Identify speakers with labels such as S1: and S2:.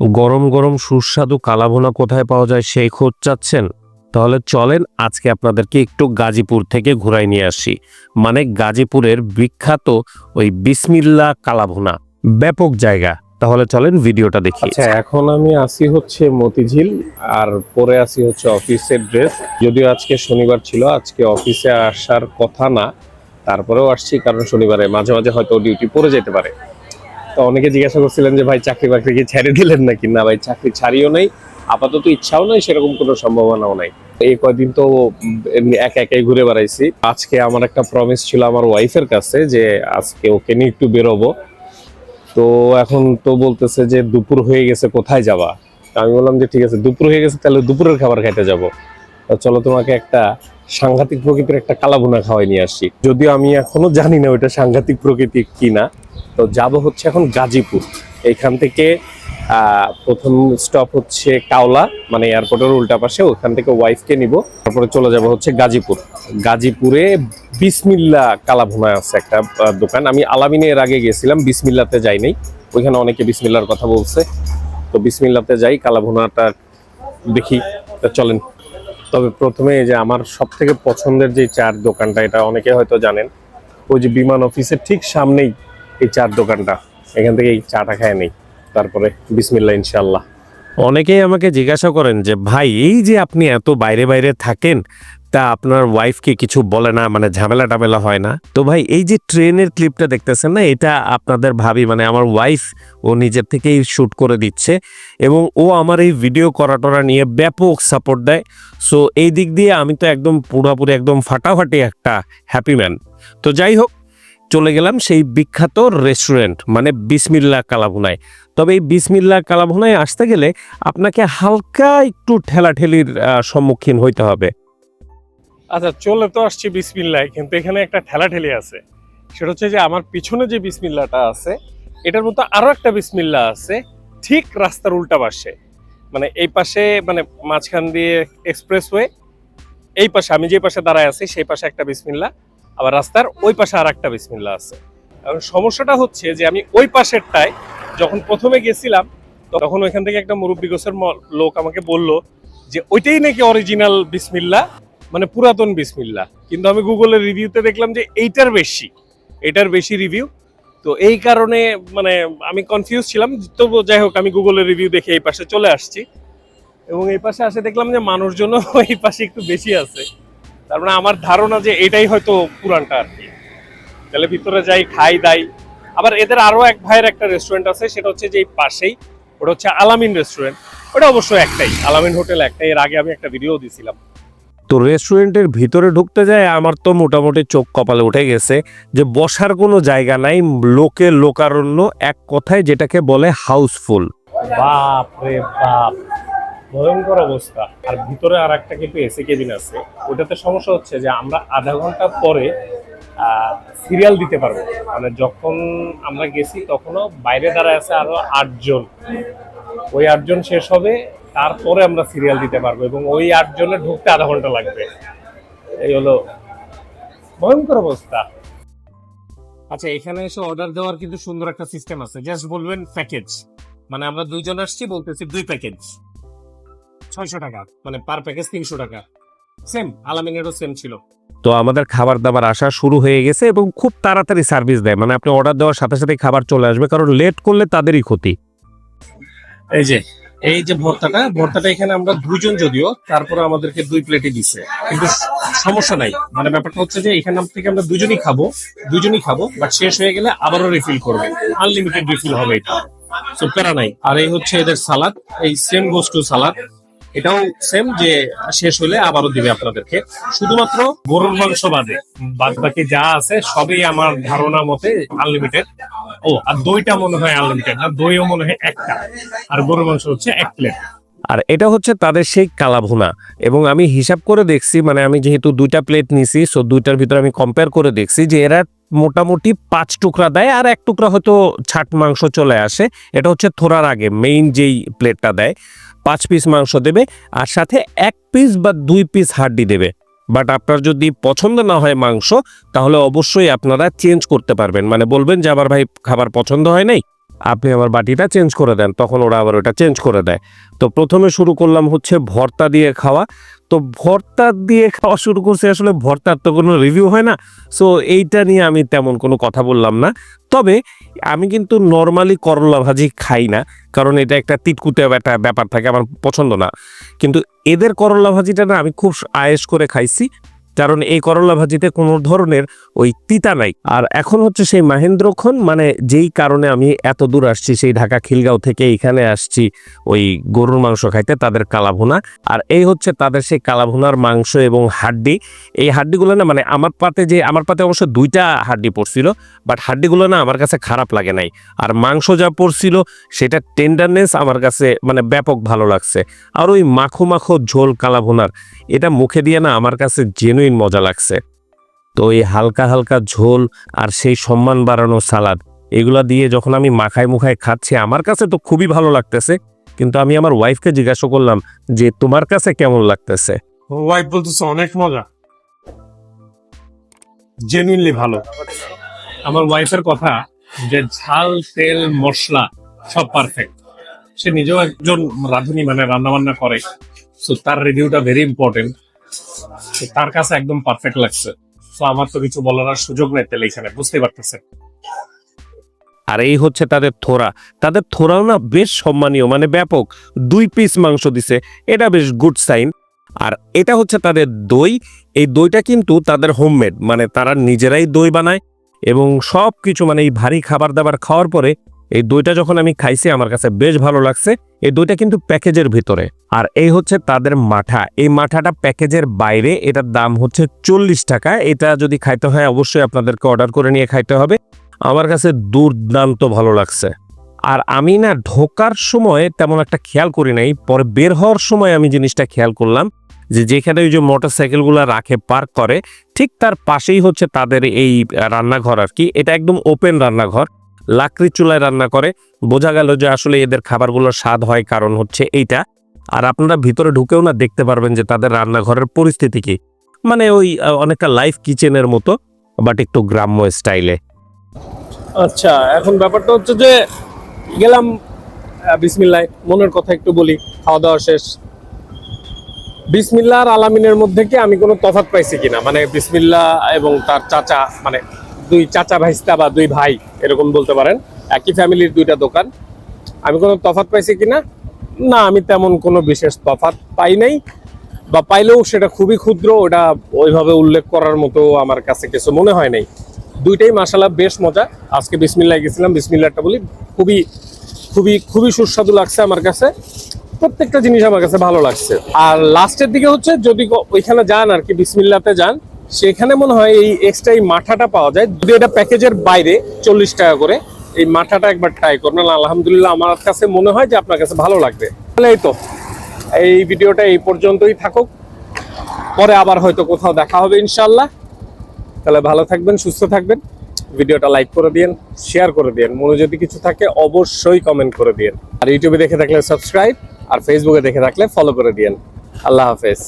S1: গরম গরম সুস্বাদু কালাভোনা কোথায় পাওয়া যায় সেই খোঁজ চাচ্ছেন? তাহলে চলেন আজকে আপনাদেরকে একটু গাজীপুর থেকে ঘুরাই নিয়ে আসি। মানে গাজীপুরের বিখ্যাত ওই বিসমিল্লা কালাভোনা। ব্যাপক জায়গা। তাহলে চলেন ভিডিওটা দেখি।
S2: আচ্ছা এখন আমি আসি হচ্ছে মতিঝিল আর পরে আসি হচ্ছে অফিসের ড্রেস। যদিও আজকে শনিবার ছিল, আজকে অফিসে আসার কথা না। তারপরেও আসছি, কারণ শনিবারে মাঝে মাঝে হয়তো ডিউটি পড়ে যেতে পারে। তো অনেকে জিজ্ঞাসা করছিলেন যে, ভাই, চাকরি বাকরি কি ছেড়ে দিলেন নাকি? না, ভাই, চাকরি ছাড়িও নাই। আপাতত ইচ্ছাও নাই, সেরকম কোনো সম্ভাবনাও নাই। এই কয়দিন তো একা একাই ঘুরে বেড়াইছি। আজকে আমার একটা প্রমিস ছিল আমার ওয়াইফের কাছে যে, আজকে ওকে নিয়ে একটু বেরোবো। তো এখন তো বলতেছে যে, দুপুর হয়ে গেছে, কোথায় যাবা? আমি বললাম যে, ঠিক আছে, দুপুর হয়ে গেছে, তাহলে দুপুরের খাবার খাইতে যাব। চলো তোমাকে একটা সাংঘাতিক প্রকৃতির একটা কালাভুনা খাওয়াই নিয়ে আসি। যদিও আমি এখনও জানি না ওইটা সাংঘাতিক প্রকৃতি কিনা। তো যাব হচ্ছে এখন গাজীপুর। এইখান থেকে প্রথম স্টপ হচ্ছে কাওলা মানে এয়ারপোর্টের উল্টা পাশে, ওখান থেকে ওয়াইফকে নিব। তারপরে চলে যাব হচ্ছে গাজীপুর। গাজীপুরে বিসমিল্লা কালাভুনা আছে একটা দোকান। আমি আলামিনে এর আগে গেছিলাম, বিসমিল্লাতে যাই নাই। ওইখানে অনেকে বিসমিল্লার কথা বলছে। তো বিসমিল্লাতে যাই, কালাভুনাটা দেখি। চলেন। তবে প্রথমে যে আমার সব থেকে পছন্দের যে চার দোকানটা, এটা অনেকে হয়তো জানেন। ওই যে বিমান অফিসের ঠিক সামনেই এই চার দোকানটা। এখান থেকে এই চাটা খায় নেই। তারপরে বিসমিল্লা ইনশাল্লাহ
S1: অনেকেই আমাকে জিজ্ঞাসা করেন যে, ভাই, এই যে আপনি এত বাইরে বাইরে থাকেন, তা আপনার ওয়াইফকে কিছু বলে না? মানে ঝামেলা টামেলা হয় না? তো ভাই, এই যে ট্রেনের ক্লিপটা দেখতেছেন না, এটা আপনাদের ভাবি মানে আমার ওয়াইফ ও নিজের থেকেই শ্যুট করে দিচ্ছে এবং ও আমার এই ভিডিও করা টরা নিয়ে ব্যাপক সাপোর্ট দেয়। সো এই দিক দিয়ে আমি তো একদম পুরোপুরি একদম ফাটাফাটি একটা হ্যাপি ম্যান তো যাই হোক চলে গেলাম সেই বিখ্যাত রেস্টুরেন্ট মানে বিসমিল্লা কালাভুনায়। তবে এই বিসমিল্লা কালাভুনায় আসতে গেলে আপনাকে হালকা একটু ঠেলাঠেলির সম্মুখীন হইতে হবে।
S2: আচ্ছা চলে তো আসছি বিসমিল্লায়, কিন্তু এখানে একটা ঠেলাঠেলি আছে। সেটা হচ্ছে যে আমার পিছনে যে বিসমিল্লাটা আছে, এটার মতো আরও একটা বিসমিল্লা আছে, ঠিক রাস্তার উল্টা পাশে। মানে এই পাশে মানে মাঝখান দিয়ে এক্সপ্রেসওয়ে এই পাশে, আমি যে পাশে দাঁড়ায় আছি, সেই পাশে একটা বিসমিল্লা আবার রাস্তার ওই পাশে আর একটা বিসমিল্লা আছে। এখন সমস্যাটা হচ্ছে যে আমি ওই পাশেরটায় যখন প্রথমে গেছিলাম, তখন ওইখান থেকে একটা মুরব্বী গোছের ম- লোক আমাকে বলল যে, ওইটাই নাকি অরিজিনাল বিসমিল্লা মানে পুরাতন বিসমিল্লা কিন্তু আমি গুগলের রিভিউতে দেখলাম যে, এইটার বেশি। এটার বেশি রিভিউ তো এই কারণে মানে আমি কনফিউজ ছিলাম। তবু যাই হোক, আমি গুগলের রিভিউ দেখে এই পাশে চলে আসছি। এবং এই পাশে আসে দেখলাম যে মানুষজন এই পাশে একটু বেশি আছে। তার মানে আমার ধারণা যে এটাই হয়তো পুরানটা আর কি। তাহলে ভিতরে যাই খাই দাই। আবার এদের আরও এক ভাইয়ের একটা রেস্টুরেন্ট আছে সেটা হচ্ছে যে এই পাশেই ওটা হচ্ছে আলামিন রেস্টুরেন্ট ওটা অবশ্য একটাই আলামিন হোটেল একটাই। এর আগে আমি একটা ভিডিও দিছিলাম।
S1: তো রেস্টুরেন্টের ভিতরে ঢুকতে যায় আমার তো মোটামুটি চোখ কপালে উঠে গেছে যে বসার কোনো জায়গা নাই লোকে লোকারণ্য এক কথায় যেটাকে বলে হাউসফুল
S2: বাপ রে বাপ। ভয়ঙ্কর অবস্থা। আর ভিতরে আর একটা কিন্তু এসি কেবিন আছে। ওটাতে সমস্যা হচ্ছে যে আমরা আধা ঘণ্টা পরে সিরিয়াল দিতে পারব। মানে যখন আমরা গেছি, তখনও বাইরে দাঁড়ায় আছে আরও আটজন। ওই আটজন শেষ হবে, তারপরে আমরা সিরিয়াল দিতে পারব এবং ওই আটজনে ঢুকতে আধা ঘণ্টা লাগবে। এই হলো ভয়ঙ্কর অবস্থা। আচ্ছা এখানে এসে অর্ডার দেওয়ার কিন্তু সুন্দর একটা সিস্টেম আছে। জাস্ট বলবেন প্যাকেজ মানে আমরা দুইজন আসছি, বলতেছি দুই প্যাকেজ ছয়শো টাকা মানে পার প্যাকেজ তিনশো টাকা। সেম আলামিনেরও সেম ছিল।
S1: তো আমাদের খাবার দাবার আসা শুরু হয়ে গেছে এবং খুব তাড়াতাড়ি সার্ভিস দেয়। মানে আপনি অর্ডার দেওয়ার সাথে সাথে খাবার চলে আসবে কারণ লেট করলে তাদেরই ক্ষতি।
S2: এই যে এই যে ভর্তাটা ভর্তাটা এখানে আমরা দুইজন যদিও তারপরে আমাদেরকে দুই প্লেটে দিচ্ছে কিন্তু সমস্যা নাই। মানে ব্যাপারটা হচ্ছে যে এখানে থেকে আমরা দুজনই খাব দুজনই খাব বাট শেষ হয়ে গেলে আবারও রিফিল করবে। আনলিমিটেড রিফিল হবে এটা। সো প্যারা নাই। আর এই হচ্ছে এদের সালাদ। এই সেম গোস্টু সালাদ। এটাও সেম যে শেষ হলে আবারও দিবে আপনাদেরকে। শুধুমাত্র গরুর মাংস বাদে। বাদ বাকি যা আছে সবই আমার ধারণা মতে আনলিমিটেড ও, আর দইটা মনে হয় আনলিমিটেড না? দইও মনে হয় একটা। আর গরুর মাংস হচ্ছে এক প্লেট
S1: আর এটা হচ্ছে তাদের সেই কালাভুনা। এবং আমি হিসাব করে দেখছি মানে আমি যেহেতু দুইটা প্লেট নিছি সো দুইটার ভিতরে আমি কম্পেয়ার করে দেখছি যে এরা মোটামুটি পাঁচ টুকরা দেয় আর এক টুকরা হয়তো ছাট মাংস চলে আসে। এটা হচ্ছে থোড়ার আগে মেইন যেই প্লেটটা দেয়। পাঁচ পিস মাংস দেবে, আর সাথে এক পিস বা দুই পিস হাড্ডি দেবে। বাট আপনার যদি পছন্দ না হয় মাংস, তাহলে অবশ্যই আপনারা চেঞ্জ করতে পারবেন। মানে বলবেন যে, আমার ভাই খাবার পছন্দ হয় নাই? আপনি আমার বাটিটা চেঞ্জ করে দেন, তখন ওরা আবার ওটা চেঞ্জ করে দেয়। তো প্রথমে শুরু করলাম হচ্ছে ভর্তা দিয়ে খাওয়া। তো ভর্তা দিয়ে খাওয়া শুরু করছে, আসলে ভর্তার তো কোনো রিভিউ হয় না সো এইটা নিয়ে আমি তেমন কোনো কথা বললাম না। তবে আমি কিন্তু নর্মালি করলা ভাজি খাই না, কারণ এটা একটা তিতকুতে একটা ব্যাপার থাকে, আমার পছন্দ না। কিন্তু এদের করলা ভাজিটা না আমি খুব আয়েস করে খাইছি কারণ এই করলা ভাজিতে কোনো ধরনের ওই তিতা নাই। আর এখন হচ্ছে সেই মাহেন্দ্রক্ষণ মানে যেই কারণে আমি এত দূর আসছি, সেই ঢাকা খিলগাঁও থেকে এখানে আসছি ওই গরুর মাংস খাইতে, তাদের কালাভুনা। আর এই হচ্ছে তাদের সেই কালাভুনার মাংস এবং হাড্ডি। এই হাড্ডিগুলো না মানে আমার পাতে যে, আমার পাতে অবশ্য দুইটা হাড্ডি পড়ছিল, বাট হাড্ডিগুলো না আমার কাছে খারাপ লাগে নাই। আর মাংস যা পড়ছিল, সেটা টেন্ডারনেস আমার কাছে মানে ব্যাপক ভালো লাগছে। আর ওই মাখো মাখো ঝোল কালাভুনার, এটা মুখে দিয়ে না আমার কাছে জেনুইন মজা লাগছে। তো এই হালকা হালকা ঝোল আর সেই সম্মান বাড়ানো সালাদ, এগুলা দিয়ে যখন আমি মাখায় মুখায় খাচ্ছি, আমার কাছে তো খুবই ভালো লাগতেছে। কিন্তু আমি আমার ওয়াইফকে জিজ্ঞাসা করলাম যে, তোমার কাছে কেমন লাগতেছে?
S3: ওয়াইফ বলতেছে, অনেক মজা। জেনুইনলি ভালো। আমার ওয়াইফের কথা যে, ঝাল, তেল, মশলা, সব পারফেক্ট সে নিজেও একজন রাঁধুনি মানে রান্না বান্না করে। সো তার রিভিউটা ভেরি ইম্পর্টেন্ট তার কাছে একদম পারফেক্ট লাগছে। তো আমার তো কিছু বলার আর সুযোগ নেই তাহলে এখানে বুঝতে পারতেছে
S1: আর এই হচ্ছে তাদের থোড়া। তাদের থোড়াও না বেশ সম্মানীয় মানে ব্যাপক। দুই পিস মাংস দিছে, এটা বেশ গুড সাইন আর এটা হচ্ছে তাদের দই। এই দইটা কিন্তু তাদের হোমমেড মানে তারা নিজেরাই দই বানায় এবং সব কিছু মানে এই ভারী খাবার দাবার খাওয়ার পরে এই দইটা যখন আমি খাইছি, আমার কাছে বেশ ভালো লাগছে। এই দইটা কিন্তু প্যাকেজের ভিতরে। আর এই হচ্ছে তাদের মাঠা। এই মাঠাটা প্যাকেজের বাইরে, এটার দাম হচ্ছে চল্লিশ টাকা। এটা যদি খাইতে হয়, অবশ্যই আপনাদেরকে অর্ডার করে নিয়ে খাইতে হবে। আমার কাছে দুর্দান্ত ভালো লাগছে। আর আমি না ঢোকার সময় তেমন একটা খেয়াল করি নাই। পরে বের হওয়ার সময় আমি জিনিসটা খেয়াল করলাম যে যেখানে ওই যে মোটর সাইকেলগুলো রাখে, পার্ক করে, ঠিক তার পাশেই হচ্ছে তাদের এই রান্নাঘর আর কি। এটা একদম ওপেন রান্নাঘর। লাকড়ি চুলায় রান্না করে। বোঝা গেল যে আসলে এদের খাবারগুলোর স্বাদ হয় কারণ হচ্ছে এইটা। আর আপনারা ভিতরে ঢুকেও না দেখতে পারবেন যে তাদের রান্নাঘরের পরিস্থিতি কি। মানে ওই অনেকটা লাইফ কিচেনের মতো বাট একটু গ্রাম্য স্টাইলে
S2: আচ্ছা এখন ব্যাপারটা হচ্ছে যে গেলাম বিসমিল্লাহ, মনের কথা একটু বলি খাওয়া দাওয়া শেষ। বিসমিল্লা আর আলামিনের মধ্যে কি আমি কোনো তফাৎ পাইছি কিনা? মানে বিসমিল্লা এবং তার চাচা মানে দুই চাচা ভাইস্তা বা দুই ভাই, এরকম বলতে পারেন। একই ফ্যামিলির দুইটা দোকান। আমি কোনো তফাৎ পাইছি কিনা? না, আমি তেমন কোনো বিশেষ তফাৎ পাই নাই। বা পাইলেও সেটা খুবই ক্ষুদ্র, ওটা ওইভাবে উল্লেখ করার মতো আমার কাছে কিছু মনে হয় নাই। দুইটাই মাসালা বেশ মজা। আজকে বিসমিল্লায় গেছিলাম, বিসমিল্লাহটা বলি খুবই খুবই খুবই সুস্বাদু লাগছে আমার কাছে। প্রত্যেকটা জিনিস আমার কাছে ভালো লাগছে। আর লাস্টের দিকে হচ্ছে, যদি ওইখানে যান আর কি, বিসমিল্লাতে যান সেখানে মনে হয় এই এক্সট্রা এই মাঠাটা পাওয়া যায়। যদি এটা প্যাকেজের বাইরে চল্লিশ টাকা করে, এই মাঠাটা একবার ট্রাই করবেন। আলহামদুলিল্লাহ আমার কাছে মনে হয় যে আপনার কাছে ভালো লাগবে। তাহলে এই তো, এই ভিডিওটা এই পর্যন্তই থাকুক। পরে আবার হয়তো কোথাও দেখা হবে ইনশাল্লাহ তাহলে ভালো থাকবেন, সুস্থ থাকবেন। ভিডিওটা লাইক করে দিন শেয়ার করে দিন মনে যদি কিছু থাকে, অবশ্যই কমেন্ট করে দিন আর ইউটিউবে দেখে থাকলে সাবস্ক্রাইব আর ফেসবুকে দেখে থাকলে ফলো করে দিন আল্লাহ হাফেজ।